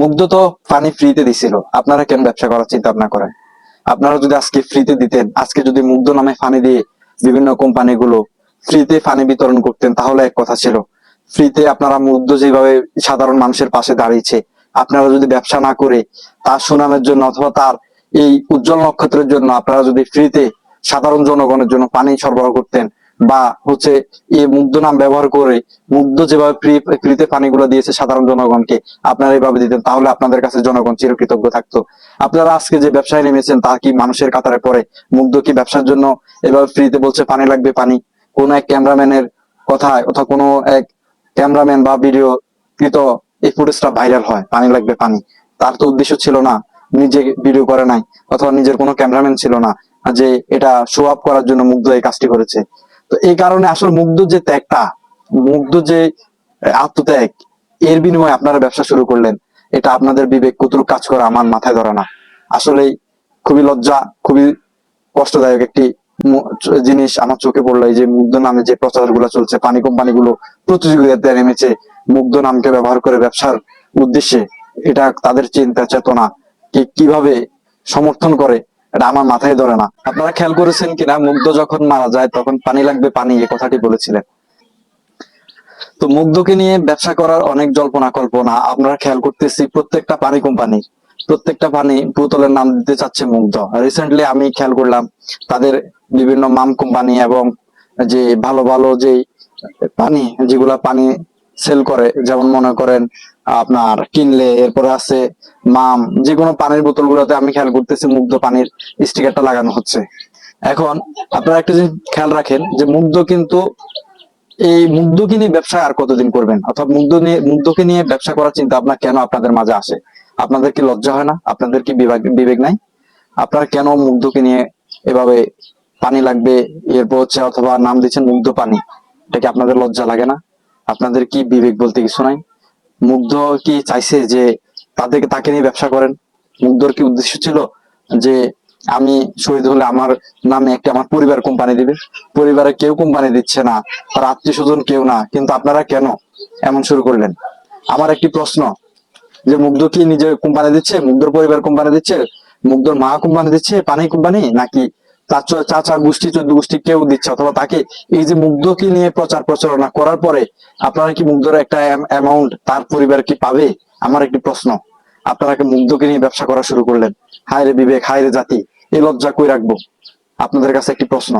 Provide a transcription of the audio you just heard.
মুগ্ধ তো পানি ফ্রিতে দিছিল। আপনারা কেন ব্যবসা করার চিন্তা ভাবনা করেন? আপনারা যদি আজকে ফ্রিতে দিতেন, আজকে যদি মুগ্ধ নামে পানি দিয়ে বিভিন্ন কোম্পানিগুলো ফ্রিতে পানি বিতরণ করতেন, তাহলে এক কথা ছিল। ফ্রিতে আপনারা মুগ্ধ যেভাবে সাধারণ মানুষের পাশে দাঁড়িয়েছে, আপনারা যদি ব্যবসা না করে তার সুনামের জন্য অথবা তার এই উজ্জ্বল নক্ষত্রের জন্য আপনারা যদি ফ্রিতে সাধারণ জনগণের জন্য পানি সরবরাহ করতেন বা হচ্ছে এই মুগ্ধ নাম ব্যবহার করে মুগ্ধ যেভাবে ফ্রি, ফ্রিতে পানিগুলো দিয়েছে সাধারণ জনগণকে আপনারা এইভাবে দিতেন, তাহলে আপনাদের কাছে জনগণ চিরকৃতজ্ঞ থাকতো। আপনারা আজকে যে ব্যবসায় নেমেছেন, তা কি মানুষের কাতারে পড়ে? মুগ্ধ কি ব্যবসার জন্য এভাবে ফ্রিতে বলছে পানি লাগবে পানি? কোন এক ক্যামেরাম্যানের কথায় অথবা কোনো এক ক্যামেরাম্যান বা ভিডিও কৃত এই ফুটেজটা ভাইরাল হয়, পানি লাগবে পানি। তার তো উদ্দেশ্য ছিল না নিজে ভিডিও করে নাই, অথবা নিজের কোনো ক্যামেরাম্যান ছিল না যে এটা শো আপ করার জন্য মুগ্ধ এই কাজটি করেছে। তো এই কারণে আসলে মুগ্ধ যে ত্যাগটা, মুগ্ধ যে আত্মত্যাগ, এর বিনিময়ে আপনারা ব্যবসা শুরু করলেন, এটা আপনাদের বিবেক কতটুকু কাজ করে আমার মাথায় ধরে না। আসলে খুবই লজ্জা, খুবই কষ্টদায়ক একটি জিনিস আমার চোখে পড়ল, এই যে মুগ্ধ নামে যে প্রচারগুলো চলছে, পানি কোম্পানি গুলো প্রতিযোগিতায় নেমেছে, মুগ্ধ নামকে ব্যবহার করে ব্যবসার উদ্দেশ্যে, এটা তাদের চিন্তা চেতনা কীভাবে সমর্থন করে এটা আমার মাথায় ধরে না। আপনারা খেয়াল করেছেন কিনা? মুগ্ধ যখন মারা যায়, তখন পানি লাগবে পানি, এই কথাটি বলেছিলেন। তো মুগ্ধকে নিয়ে ব্যবসা করার অনেক জল্পনা কল্পনা আপনারা খেয়াল করতেছি প্রত্যেকটা পানি কোম্পানি, প্রত্যেকটা পানি বোতলের নাম দিতে চাচ্ছে মুগ্ধ। রিসেন্টলি আমি খেয়াল করলাম, তাদের বিভিন্ন মাম কোম্পানি এবং যে ভালো ভালো যে পানি, যেগুলা পানি সেল করে, যেমন মনে করেন, আপনার কিনলে এরপরে আছে মাম যে কোনো পানির বোতল গুলোতে আমি খেয়াল করতেছি মুগ্ধ পানির স্টিকারটা লাগানো হচ্ছে। এখন আপনারা একটা জিনিস খেয়াল রাখেন যে মুগ্ধ কিন্তু এই মুগ্ধকে নিয়ে ব্যবসা আর কতদিন করবেন? অথবা মুগ্ধ নিয়ে, মুগ্ধকে নিয়ে ব্যবসা করার চিন্তা আপনার কেন আপনাদের মাঝে আসে? আপনাদের কি লজ্জা হয় না? আপনাদের কি বিবেক বিবেক নাই? আপনারা কেন মুগ্ধকে নিয়ে এভাবে পানি লাগবে? এরপর হচ্ছে অথবা নাম দিচ্ছেন মুগ্ধ পানি। এটা কি আপনাদের লজ্জা লাগে না? আপনাদের কি বিবেক বলতে কিছু নাই? মুগ্ধ কি চাইছে যে তাদেরকে তাকে নিয়ে ব্যবসা করেন? মুগ্ধর কি উদ্দেশ্য ছিল যে আমি শহীদ হলে আমার নামে একটা আমার পরিবার কোম্পানি দিবে? পরিবারে কেউ কোম্পানি দিচ্ছে না, তার আত্মীয় স্বজন কেউ না, কিন্তু আপনারা কেন এমন শুরু করলেন? আমার একটি প্রশ্ন, যে মুগ্ধ কি নিজের কোম্পানি দিচ্ছে, মুগ্ধর পরিবার কোম্পানি দিচ্ছে, মুগ্ধর মা কোম্পানি দিচ্ছে, পানি কোম্পানি নাকি চাচা গোষ্ঠী চোদ্দ গোষ্ঠী কেউ দিচ্ছে অথবা তাকে এই যে মুগ্ধকে নিয়ে প্রচার প্রচারণা করার পরে আপনারা কি মুগ্ধর একটা অ্যামাউন্ট তার পরিবার কি পাবে? আমার একটি প্রশ্ন। আপনারা কি মুগ্ধকে নিয়ে ব্যবসা করা শুরু করলেন? হায় রে বিবেক, হায় রে জাতি এই লজ্জা কই রাখব? আপনাদের কাছে একটি প্রশ্ন।